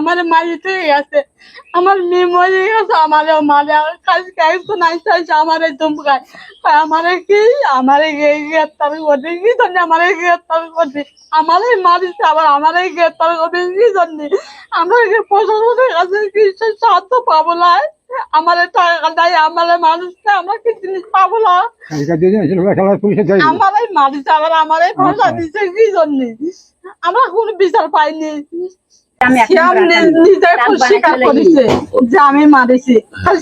আমার মারিতে আছে। আমার মেয়ে মরে গেছে আমারও মারে কাজ কাজ নাই চাইছে আমারে ধুমকায়। আমারে কি? আমারে গ্রেপ্তার করছে কি জন্য আমারে গ্রেপ্তার করছে আমারে মারিছে আবার আমারে গ্রেপ্তার করছে কি জন্য? আমরা প্রশাসনের কাছে কি সাহায্য পাবো না? আমারে টাকা দেয় আমারে মানুষকে আমরা কি জিনিস পাবো না? আমারই মারিছে আবার আমারই ভাষা দিছে কি জন্য? আমরা কোনো বিচার পাইনি। আমি এখন শ্যাম নি- রাখাইনি। নিজে রাত খুব বারোটা স্বীকার চলে করেছে যে আমি মারিছি।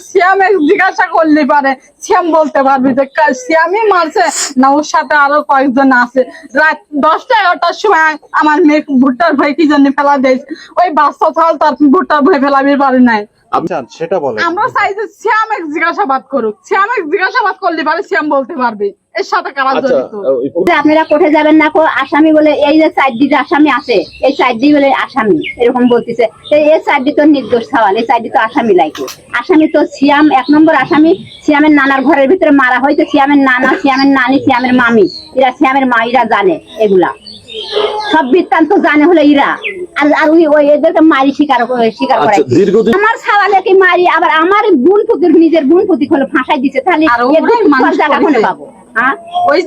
শ্যাম জিজ্ঞাসা করলে পারে শ্যাম বলতে পারবি যে শ্যামই মারছে না ওর সাথে আরও কয়েকজন আছে। রাত দশটা এগারোটার সময় আমার মেয়ে ভুট্টার ভাই কি জন্য ফেলা দিয়েছে ওই বাচ্চা তার ভুট্টার ফেলাবি পারে নাই। সেটা আমরা চাই যে শ্যাম এক জিজ্ঞাসাবাদ করুক। শ্যাম এক জিজ্ঞাসাবাদ করলে পারে শ্যাম বলতে পারবে। এর সাথে কারা আচ্ছা জড়িত? আপনারা কোর্টে যাবেন না কো আসামি বলে এই যে সাইডি যে আসামি আছে এই সাইডি বলে আসামি এরকম বলতেছে। এই সাইডি তো নির্দোষ সওয়াল এই সাইডি তো আসামি লাইকে। আসামি তো সিয়াম এক নম্বর আসামি সিয়ামের নানার ঘরের ভিতরে মারা হয়তো সিয়ামের নানা সিয়ামের নানি সিয়ামের মামি। এরা সিয়ামের মা এরা জানে এগুলা। সব বৃত্তান্ত জানে হলো ইরা আর আর ওই ওই এদেরকে মারি শিকার শিকার করে করাই দীর্ঘদিন আমার সাওয়ালেকে মারি আবার আমার বোন পুতির নিজের বোন পুতি হলো ফাঁসাই দিচ্ছে তাহলে মানুষ জায়গা কোনে পাবো। হ্যাঁ? ওই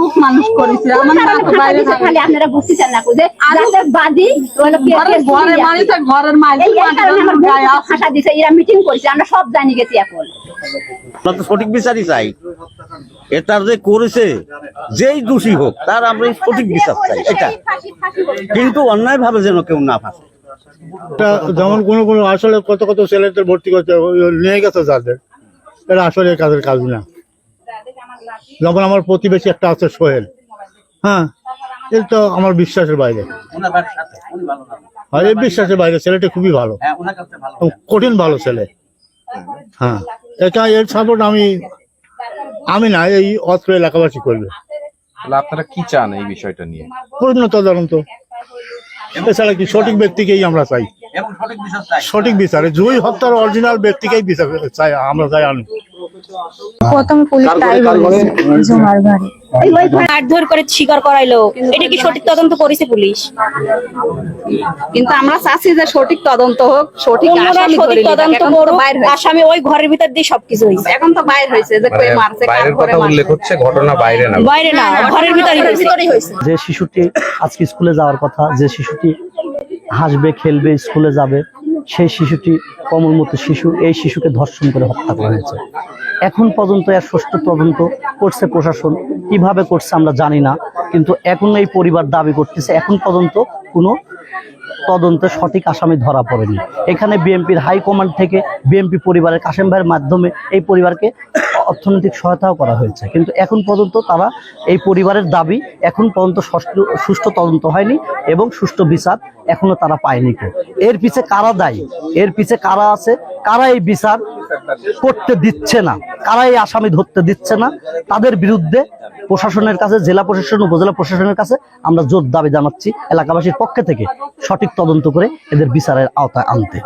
বুক মানুষ করেছে আমার বাইরে খালি? আপনারা বুঝতেছেন না যে যাদের বাদী ঘরের মালিক দিছে এরা মিটিং করছে আমরা সব জানি গেছি এখন। তো সঠিক বিচারই চাই। এটার যে করেছে যেই দোষী হোক তার আমরা সঠিক বিচার চাই এটা। কিন্তু অন্যায় ভাবে যেন কেউ না ফাঁসে। যেমন কোনো কোনো আসলে কত কত ছেলেদের ভর্তি করতে নিয়ে গেছে যাদের। এটা আসলে কাজের কাজ না। যেমন আমার প্রতিবেশী একটা আছে সোহেল। হ্যাঁ এটা তো আমার বিশ্বাসের বাইরে। আর এই বিশ্বাসের বাইরে ছেলেটা খুবই ভালো। এবং কঠিন ভালো ছেলে। হ্যাঁ এটা এর সাপোর্ট আমি আমি না এই অস্ত্র এলাকাবাসী করবে। আপনারা কি চান এই বিষয়টা নিয়ে? পূর্ণ তদন্ত। এছাড়া কি সঠিক ব্যক্তিকেই আমরা চাই। সঠিক বিচারে জুই হত্যার অরিজিনাল ব্যক্তিকেই বিচার চাই আমরা চাই আনি প্রথম পুলিশ তাই? বলেছে জমার ঘরে। মারধর করে স্বীকার করাইলো। এটা কি সঠিক তদন্ত করেছে পুলিশ? কিন্তু আমরা চাচ্ছি যে সঠিক তদন্ত হোক সঠিক আসামি তদন্ত করুক আসামি ওই ঘরের ভিতর দিয়ে সবকিছু হয়েছে। এখন তো বাইর যে কে মারছে কার ঘরে কথা উল্লেখ হচ্ছে ঘটনা বাইরে না। বাইরে না ঘরের ভিতরে ঘরের যে শিশুটি আজকে স্কুলে যাওয়ার কথা যে শিশুটি হাসবে, খেলবে, স্কুলে যাবে, সেই শিশুটি কমলমতি শিশু, এই শিশুকে ধর্ষণ করে হত্যা করা হয়েছে। এখন পর্যন্ত এর সুষ্ঠু তদন্ত করছে প্রশাসন। কীভাবে করছে আমরা জানি না, কিন্তু এখন এই পরিবার দাবি করতেছে, এখন পর্যন্ত কোনো তদন্তে সঠিক আসামি ধরা পড়েনি। এখানে বিএনপির হাইকমান্ড থেকে বিএনপি পরিবারের কাশেম ভাইয়ের মাধ্যমে এই পরিবারকে অর্থনৈতিক সহায়তাও করা হয়েছে। কিন্তু এখন পর্যন্ত তারা এই পরিবারের দাবি এখন পর্যন্ত সুষ্ঠু তদন্ত হয়নি এবং সুষ্ঠু বিচার এখনও তারা পায়নি এর পিছে কারা দায়ী? এর পিছে কারা আছে? কারা এই বিচার করতে দিচ্ছে না? কারা এই আসামি ধরতে দিচ্ছে না? তাদের বিরুদ্ধে প্রশাসনের কাছে, জেলা প্রশাসন, উপজেলা প্রশাসনের কাছে আমরা জোর দাবি জানাচ্ছি এলাকাবাসীর পক্ষে থেকে সঠিক তদন্ত করে এদের বিচারের আওতায় আনতে।